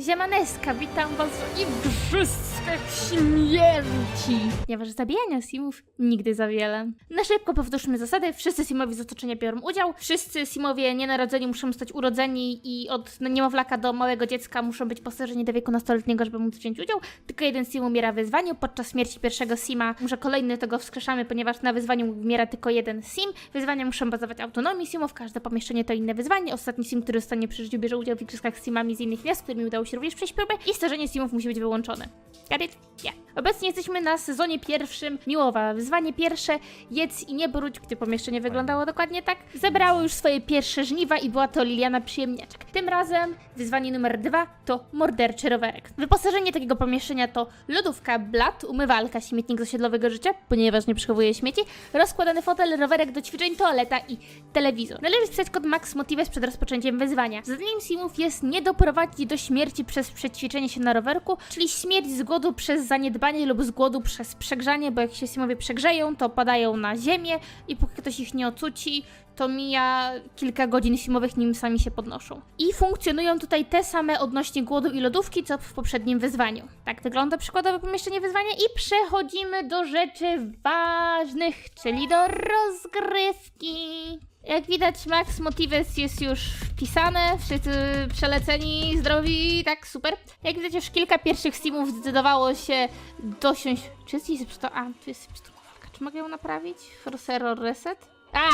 Ziemaneska, witam was w Igrzyskach Śmierci! Ponieważ zabijania simów nigdy za wiele. Na szybko powtórzmy zasady. Wszyscy simowi z otoczenia biorą udział. Wszyscy simowie nienarodzeni muszą zostać urodzeni i od niemowlaka do małego dziecka muszą być postarzeni do wieku nastoletniego, żeby móc wziąć udział. Tylko jeden sim umiera w wyzwaniu. Podczas śmierci pierwszego sima może kolejny tego wskrzeszamy, ponieważ na wyzwaniu umiera tylko jeden sim. Wyzwania muszą bazować autonomii simów. Każde pomieszczenie to inne wyzwanie. Ostatni sim, który zostanie przy życiu, bierze udział w igrzyskach z simami z innych miast, którymi udało się również przejść próbę i starzenie simów musi być wyłączone. Got it? Yeah. Obecnie jesteśmy na sezonie pierwszym Miłowa. Wyzwanie pierwsze Jedz i nie brudź, gdzie pomieszczenie wyglądało dokładnie tak. Zebrało już swoje pierwsze żniwa i była to Liliana Przyjemniaczek. Tym razem wyzwanie numer dwa to morderczy rowerek. Wyposażenie takiego pomieszczenia to lodówka, blat, umywalka, śmietnik z osiedlowego życia, ponieważ nie przechowuje śmieci, rozkładany fotel, rowerek do ćwiczeń, toaleta i telewizor. Należy wpisać kod Max Motives przed rozpoczęciem wyzwania. Zadaniem simów jest nie doprowadzić do śmierci przez przećwiczenie się na rowerku, czyli śmierć z głodu przez zaniedbanie lub z głodu przez przegrzanie, bo jak się simowie przegrzeją, to padają na ziemię i póki ktoś ich nie ocuci, to mija kilka godzin simowych, nim sami się podnoszą. I funkcjonują tutaj te same odnośnie głodu i lodówki, co w poprzednim wyzwaniu. Tak wygląda przykładowe pomieszczenie wyzwania i przechodzimy do rzeczy ważnych, czyli do rozgrywki. Jak widać, Max Motives jest już wpisane, wszyscy przeleceni, zdrowi, tak, super. Jak widać, już kilka pierwszych simów zdecydowało się dosiąść... Czy jest to... A, tu jest pistoletka. Czy mogę ją naprawić? Force Error Reset? A,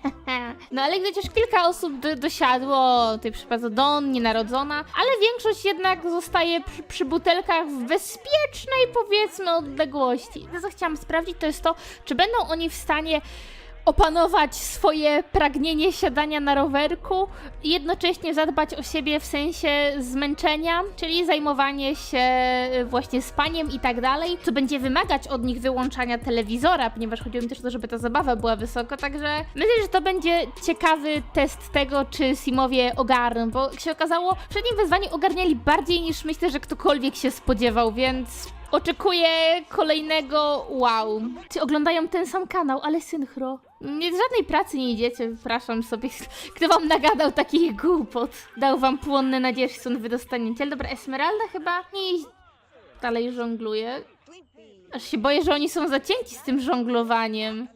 no ale widać, już kilka osób do, dosiadło, tej przypadku Don, nienarodzona, ale większość jednak zostaje przy, przy butelkach w bezpiecznej, powiedzmy, odległości. To, co chciałam sprawdzić, to jest to, czy będą oni w stanie opanować swoje pragnienie siadania na rowerku i jednocześnie zadbać o siebie w sensie zmęczenia, czyli zajmowanie się właśnie spaniem i tak dalej, co będzie wymagać od nich wyłączania telewizora, ponieważ chodziło mi też o to, żeby ta zabawa była wysoko, także myślę, że to będzie ciekawy test tego, czy Simowie ogarną, bo jak się okazało, w przednim wyzwaniu ogarniali bardziej niż myślę, że ktokolwiek się spodziewał, więc Oczekuję kolejnego wow. Czy oglądają ten sam kanał, ale synchro. Nie, żadnej pracy nie idziecie, wypraszam sobie. Kto wam nagadał takich głupot? Dał wam płonne nadzieje, że stąd wy dostaniecie. Ale dobra, Esmeralda chyba nie dalej żongluje. Aż się boję, że oni są zacięci z tym żonglowaniem.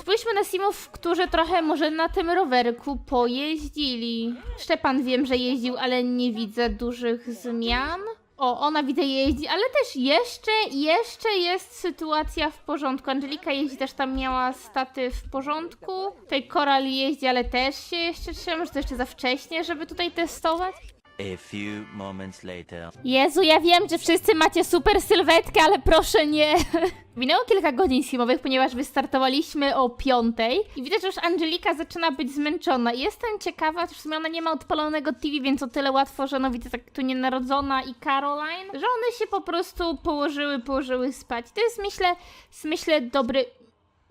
Spójrzmy na Simów, którzy trochę może na tym rowerku pojeździli. Szczepan wiem, że jeździł, ale nie widzę dużych zmian. O, ona widzę jeździ, ale też jeszcze, jeszcze jest sytuacja w porządku. Angelika jeździ, też tam miała staty w porządku. Tutaj Koral jeździ, ale też się jeszcze trzyma, może to jeszcze za wcześnie, żeby tutaj testować. A few moments later. Jezu, ja wiem, że wszyscy macie super sylwetkę, ale proszę nie. Minęło kilka godzin simowych, ponieważ wystartowaliśmy o piątej i widać, że już Angelika zaczyna być zmęczona. I Jestem ciekawa, że w sumie ona nie ma odpalonego TV, więc o tyle łatwo, że no widzę tak tu nienarodzona i Caroline, że one się po prostu położyły, położyły spać. To jest myślę, jest, myślę dobry...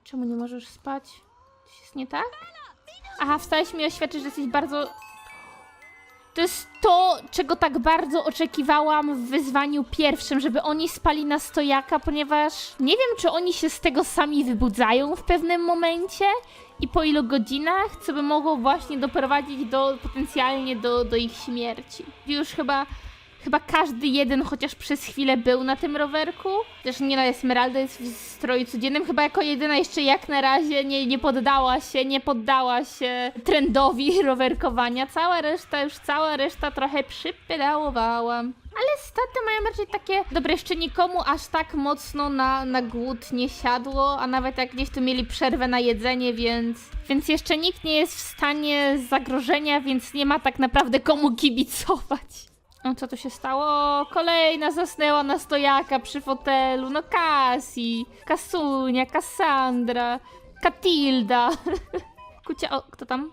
Czemu nie możesz spać? Coś jest nie tak? Aha, wstałeś mi oświadczyć, że jesteś bardzo to jest to, czego tak bardzo oczekiwałam w wyzwaniu pierwszym, żeby oni spali na stojaka, ponieważ nie wiem, czy oni się z tego sami wybudzają w pewnym momencie i po ilu godzinach, co by mogło właśnie doprowadzić do potencjalnie do, do ich śmierci. Już chyba. Chyba każdy jeden chociaż przez chwilę był na tym rowerku. Też nie na Esmeralda jest w stroju codziennym. Chyba jako jedyna jeszcze jak na razie nie, nie poddała się, nie poddała się trendowi rowerkowania. Cała reszta, już cała reszta trochę przypedałowała. Ale staty mają raczej takie... Dobra, jeszcze nikomu aż tak mocno na, na głód nie siadło, a nawet jak gdzieś tu mieli przerwę na jedzenie, więc... Więc jeszcze nikt nie jest w stanie zagrożenia, więc nie ma tak naprawdę komu kibicować. No co tu się stało? Kolejna zasnęła na stojaka przy fotelu. No Cassie, Kasunia, Cassandra, Katilda. Kucia, o, kto tam?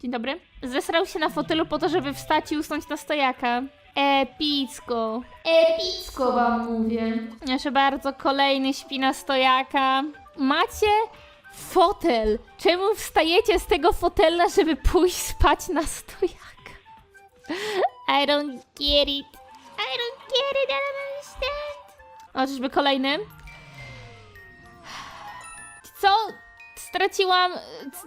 Dzień dobry. Zesrał się na fotelu po to, żeby wstać i usnąć na stojaka. Epicko. Epicko wam mówię. Proszę bardzo, kolejny śpi na stojaka. Macie fotel. Czemu wstajecie z tego fotela, żeby pójść spać na stojaka? I don't get it. I don't get it, I don't understand. O, czyżby kolejny? Co? straciłam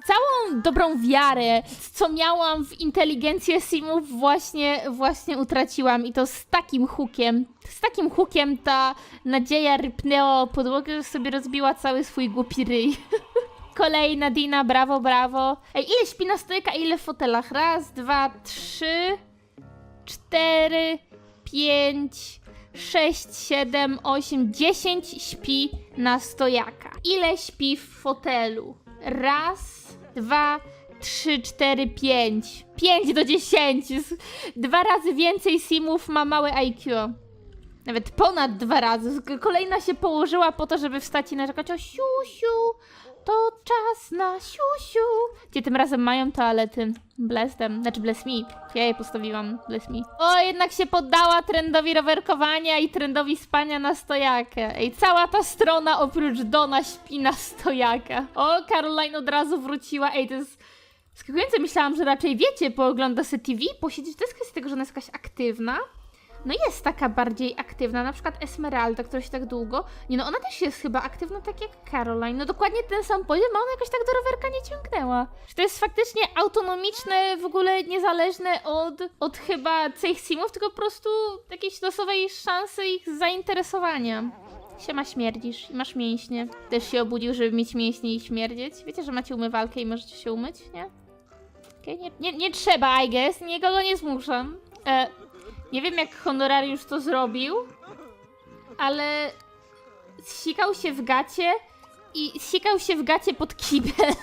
całą dobrą wiarę, co miałam w inteligencję simów właśnie, właśnie utraciłam i to z takim hukiem. Z takim hukiem ta nadzieja rypnęła o podłogę, że sobie rozbiła cały swój głupi ryj. Kolejna Dina, brawo, brawo. Ej, ile śpi na stojaka, ile w fotelach? Raz, dwa, trzy, cztery, pięć, sześć, siedem, osiem, dziesięć śpi na stojaka. Ile śpi w fotelu? Raz, dwa, trzy, cztery, pięć. Pięć do dziesięciu. Dwa razy więcej simów ma małe IQ. Nawet ponad dwa razy. Kolejna się położyła po to, żeby wstać i narzekać o siusiu. To czas na siusiu. Gdzie tym razem mają toalety? Bless them. Znaczy bless me. Ja je postawiłam. Bless me. O, jednak się poddała trendowi rowerkowania i trendowi spania na stojakę. Ej, cała ta strona oprócz Dona śpi na stojaka. O, Caroline od razu wróciła. Ej, to jest... Skakujące myślałam, że raczej wiecie, poogląda se TV, posiedzieć. To jest kwestia tego, że ona jest jakaś aktywna. No jest taka bardziej aktywna, na przykład Esmeralda, która się tak długo. Nie no, ona też jest chyba aktywna tak jak Caroline. No dokładnie ten sam poziom, a ona jakoś tak do rowerka nie ciągnęła. Czy to jest faktycznie autonomiczne, w ogóle niezależne od, od chyba tych simów, tylko po prostu jakiejś losowej szansy ich zainteresowania. Siema śmierdzisz i masz mięśnie. Też się obudził, żeby mieć mięśnie i śmierdzieć. Wiecie, że macie umywalkę i możecie się umyć, nie? Okej, nie, nie, nie trzeba, I guess. Nikogo nie zmuszam. E, nie wiem, jak honorariusz to zrobił, ale sikał się w gacie i sikał się w gacie pod kibel.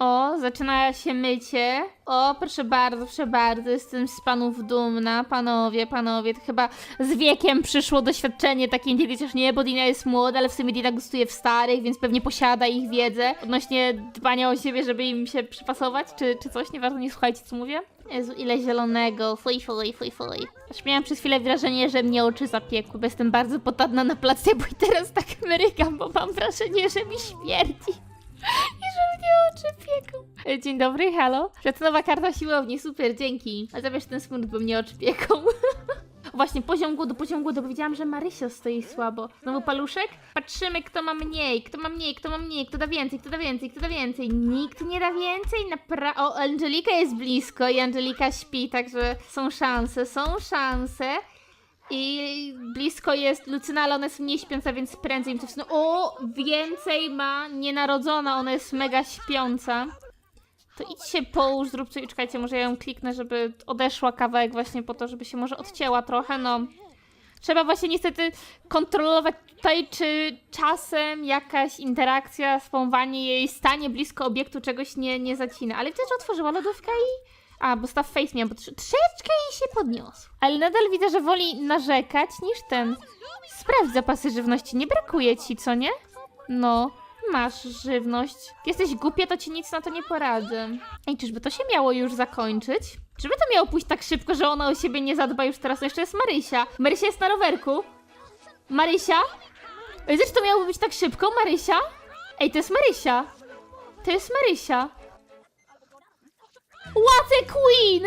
O, zaczyna się mycie. O, proszę bardzo, proszę bardzo, jestem z panów dumna. Panowie, panowie, to chyba z wiekiem przyszło doświadczenie takie Dina, chociaż nie, bo Dina jest młoda, ale w sumie Dina gustuje w starych, więc pewnie posiada ich wiedzę odnośnie dbania o siebie, żeby im się przypasować, czy, czy coś, nieważne, nie słuchajcie, co mówię. Jezu, ile zielonego, fuj, fuj, fuj, fuj. Aż miałam przez chwilę wrażenie, że mnie oczy zapiekły, bo jestem bardzo podatna na placebo bo i teraz tak mrygam, bo mam wrażenie, że mi śmierdzi. I że mnie oczy pieką. E, Dzień dobry, halo. Że to nowa karta siłowni, super, dzięki. A zabierz ten smut, bo mnie oczy pieką. Właśnie, poziom głodu, poziom głodu, bo widziałam, że Marysia stoi słabo. Znowu paluszek? Patrzymy, kto ma mniej, kto ma mniej, kto ma mniej, kto da więcej, kto da więcej, kto da więcej. Nikt nie da więcej, napra... O, Angelika jest blisko i Angelika śpi, także są szanse, są szanse. I blisko jest Lucyna, ale ona jest mniej śpiąca, więc prędzej im to wsnu. O, więcej ma nienarodzona, ona jest mega śpiąca. To idź się połóż, zrób coś. Czekajcie, może ja ją kliknę, żeby odeszła kawałek właśnie po to, żeby się może odcięła trochę, no. Trzeba właśnie niestety kontrolować tutaj, czy czasem jakaś interakcja, spąwanie jej stanie blisko obiektu czegoś nie, nie zacina. Ale widzę, że otworzyła lodówkę i... A, bo staw face miał, bo trze- troszeczkę jej się podniosł. Ale nadal widzę, że woli narzekać niż ten. Sprawdź zapasy żywności, nie brakuje ci, co nie? No, masz żywność. Jesteś głupia, to ci nic na to nie poradzę. Ej, czyżby to się miało już zakończyć? Czyżby to miało pójść tak szybko, że ona o siebie nie zadba już teraz? No jeszcze jest Marysia. Marysia jest na rowerku. Marysia? Że to miało być tak szybko, Marysia? Ej, to jest Marysia. To jest Marysia. What a queen!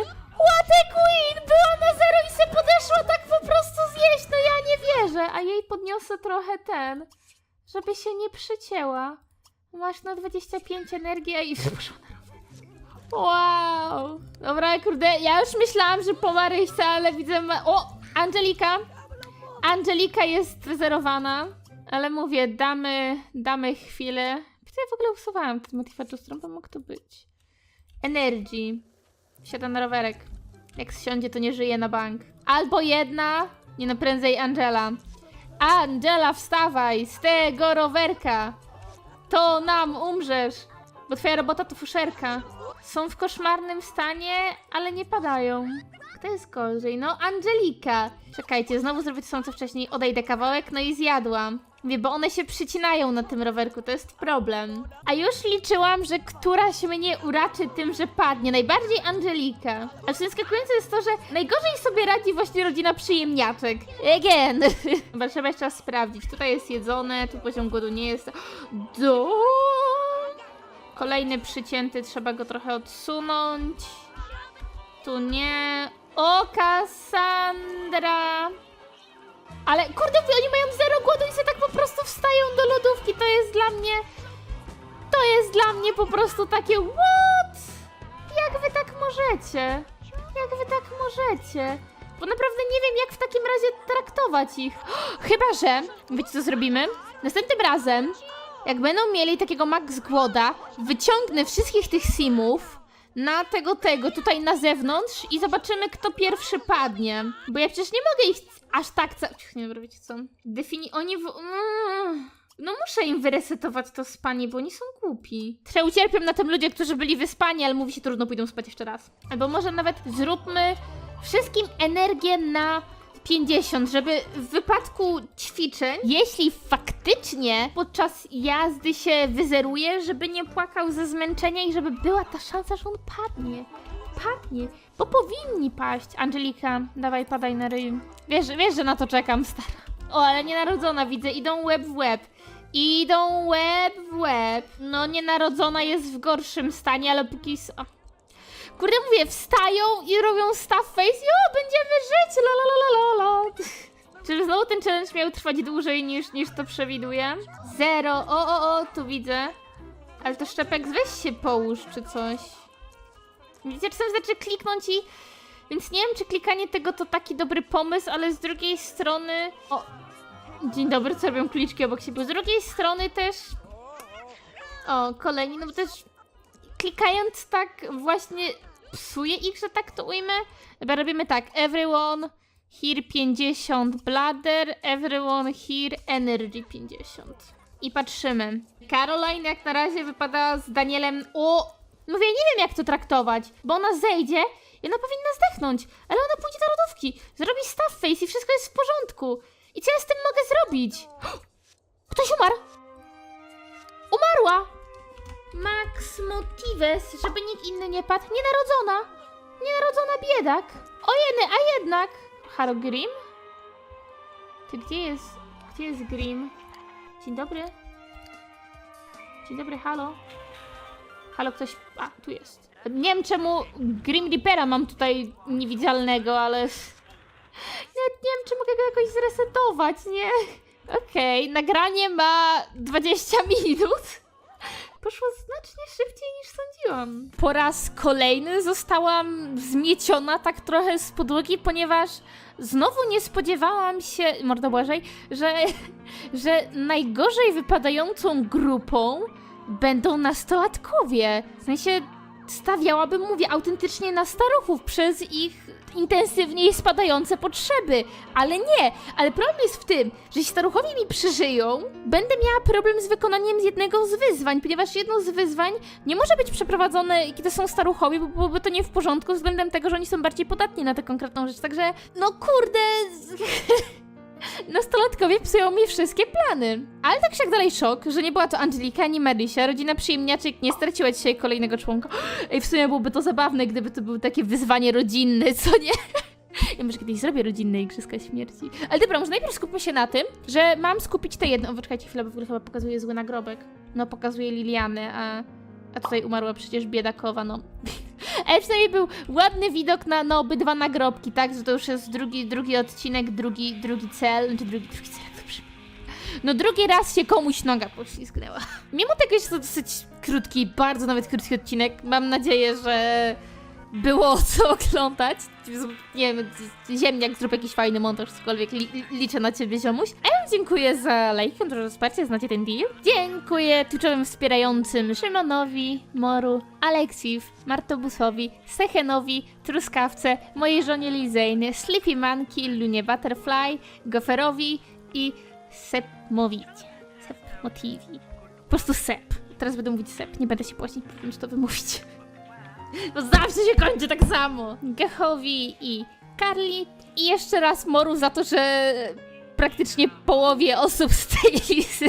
What a queen! Była na zero i się podeszła tak po prostu zjeść, no ja nie wierzę. A jej podniosę trochę ten, żeby się nie przycięła. Masz na 25 energii, i na rower. Wow! Dobra, kurde, ja już myślałam, że po Maryśce, ale widzę... Ma... O! Angelika! Angelika jest wyzerowana, ale mówię, damy, damy chwilę. Co ja w ogóle usuwałam ten motivator bo mógł to być? Energy. Wsiada na rowerek. Jak zsiądzie, to nie żyje na bank. Albo jedna, nie no prędzej Angela. Angela, wstawaj z tego rowerka. To nam umrzesz, bo twoja robota to fuszerka. Są w koszmarnym stanie, ale nie padają. Kto jest gorzej? No, Angelika. Czekajcie, znowu zrobię to samo co wcześniej. Odejdę kawałek, no i zjadłam. Mówię, bo one się przycinają na tym rowerku, to jest problem. A już liczyłam, że któraś mnie uraczy tym, że padnie. Najbardziej Angelika. A zaskakujące jest to, że najgorzej sobie radzi właśnie rodzina przyjemniaczek. Again. Chyba trzeba jeszcze raz sprawdzić. Tutaj jest jedzone, tu poziom głodu nie jest. Do. Kolejny przycięty, trzeba go trochę odsunąć. Tu nie. O, Cassandra! Ale kurde, oni lodówki. To jest dla mnie. To jest dla mnie po prostu takie what? Jak wy tak możecie? Jak wy tak możecie? Bo naprawdę nie wiem, jak w takim razie traktować ich. Chyba, że, wiecie co zrobimy? Następnym razem, jak będą mieli takiego max głoda, wyciągnę wszystkich tych simów na tego, tego, tutaj na zewnątrz i zobaczymy, kto pierwszy padnie. Bo ja przecież nie mogę ich aż tak... Ca- nie dobra, wiecie co? Defini... Oni w... Mm. No muszę im wyresetować to spanie, bo oni są głupi. Trochę ucierpią na tym ludzie, którzy byli wyspani, ale mówi się trudno, pójdą spać jeszcze raz. Albo może nawet zróbmy wszystkim energię na 50, żeby w wypadku ćwiczeń, jeśli faktycznie podczas jazdy się wyzeruje, żeby nie płakał ze zmęczenia i żeby była ta szansa, że on padnie. Padnie, bo powinni paść. Angelika, dawaj, padaj na ryj. Wiesz, wiesz, że na to czekam, stara. O, ale nienarodzona widzę, idą łeb w łeb. Idą łeb w łeb. No, nienarodzona jest w gorszym stanie, ale póki... O. Kurde, mówię, wstają i robią staff face i o, będziemy żyć, la la la la la la. Czy znowu ten challenge miał trwać dłużej niż, niż to przewiduje? Zero, o, o, o, tu widzę. Ale to szczepek, weź się połóż czy coś. Widzicie, czasem znaczy kliknąć i... Więc nie wiem, czy klikanie tego to taki dobry pomysł, ale z drugiej strony... O, dzień dobry, co robią kliczki obok siebie. Z drugiej strony też... O, kolejni, no bo też klikając tak właśnie psuje ich, że tak to ujmę. Chyba robimy tak, everyone here 50 bladder, everyone here energy 50. I patrzymy. Caroline jak na razie wypada z Danielem, o, mówię, nie wiem jak to traktować, bo ona zejdzie i ona powinna zdechnąć, ale ona pójdzie do lodówki, zrobi staff face i wszystko jest w porządku. I co ja z tym mogę zrobić? Ktoś umarł! Umarła! Max Motives, żeby nikt inny nie padł. Nienarodzona! Nienarodzona biedak! O jeny, a jednak! Halo Grim? Ty gdzie jest? Gdzie jest Grim? Dzień dobry. Dzień dobry, halo. Halo, ktoś... A, tu jest. Nie wiem czemu Grim Reapera mam tutaj niewidzialnego, ale... Nawet nie wiem, czy mogę go jakoś zresetować, nie? Okej, nagranie ma 20 minut poszło znacznie szybciej niż sądziłam. Po raz kolejny zostałam zmieciona tak trochę z podłogi, ponieważ znowu nie spodziewałam się, mordo Błażej, że, że najgorzej wypadającą grupą będą nastolatkowie. W sensie stawiałabym, mówię, autentycznie na staruchów przez ich intensywniej spadające potrzeby. Ale nie, ale problem jest w tym, że jeśli staruchowie mi przeżyją, będę miała problem z wykonaniem jednego z wyzwań, ponieważ jedno z wyzwań nie może być przeprowadzone, kiedy są staruchowie, bo byłoby to nie w porządku względem tego, że oni są bardziej podatni na tę konkretną rzecz. Także, no kurde... Nastolatkowie psują mi wszystkie plany. Ale tak się jak dalej szok, że nie była to Angelika ani Marysia. Rodzina przyjemniaczek nie straciła dzisiaj kolejnego członka. Ej, w sumie byłoby to zabawne, gdyby to było takie wyzwanie rodzinne, co nie? Ja może kiedyś zrobię rodzinne Igrzyska Śmierci. Ale dobra, może najpierw skupmy się na tym, że mam skupić te jedno... O, poczekajcie chwilę, bo w ogóle chyba pokazuje zły nagrobek. No, pokazuje Lilianę, a... A tutaj umarła przecież biedakowa, no. Ale przynajmniej był ładny widok na, na obydwa nagrobki, tak? Że to już jest drugi, drugi odcinek, drugi, drugi cel, znaczy drugi, drugi cel, brzmi. No drugi raz się komuś noga poślizgnęła. Mimo tego, że to dosyć krótki, bardzo nawet krótki odcinek, mam nadzieję, że było co oglądać. Nie wiem, ziemniak, zrób jakiś fajny montaż, cokolwiek. Li, liczę na ciebie, ziomuś. A ja dziękuję za lajki, kontrolę wsparcie, znacie ten deal. Dziękuję twitchowym wspierającym Szymonowi, Moru, Aleksiw, Martobusowi, Sechenowi, Truskawce, mojej żonie Lizejny, Sleepy Monkey, Lunie Butterfly, Goferowi i Sepmowicie. Sepmotivi. Po prostu Sep. Teraz będę mówić Sep, nie będę się później powiem, to wymówić. Bo zawsze się kończy tak samo. Gechowi i Carly. I jeszcze raz Moru za to, że praktycznie połowie osób z tej listy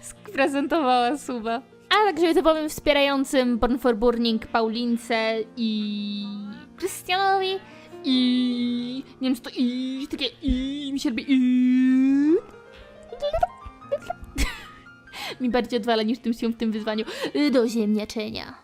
sprezentowała suba. A także typowym wspierającym Born for Burning Paulince i Krystianowi i nie wiem czy to i takie i mi się robi i mi bardziej odwala niż tym się w tym wyzwaniu do ziemniaczenia.